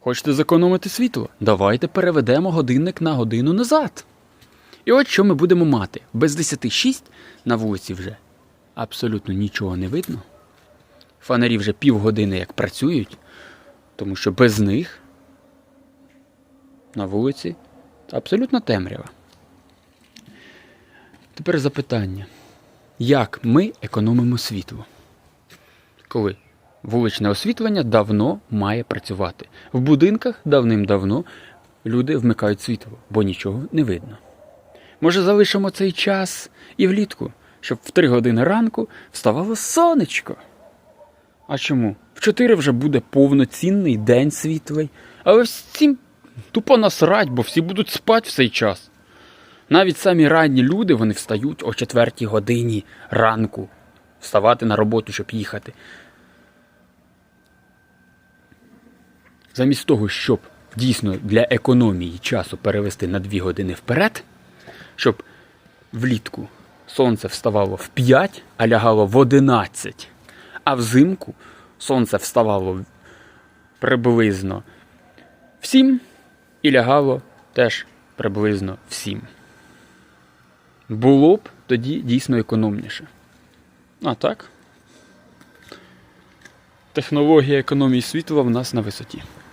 Хочете зекономити світло? Давайте переведемо годинник на годину назад. І от що ми будемо мати. Без 10.06 на вулиці вже абсолютно нічого не видно. Фонарі вже півгодини як працюють, тому що без них на вулиці абсолютно темрява. Тепер запитання. Як ми економимо світло? Коли вуличне освітлення давно має працювати. В будинках давним-давно люди вмикають світло, бо нічого не видно. Може, залишимо цей час і влітку, щоб в 3 години ранку вставало сонечко. А чому? В 4 вже буде повноцінний день світлий, але всім тупо насрать, бо всі будуть спати в цей час. Навіть самі ранні люди вони встають о 4 годині ранку вставати на роботу, щоб їхати. Замість того, щоб дійсно для економії часу перевести на 2 години вперед, щоб влітку сонце вставало в 5, а лягало в 11, а взимку сонце вставало приблизно в 7 і лягало теж приблизно в 7. Було б тоді дійсно економніше. А так. Технологія економії світла в нас на висоті.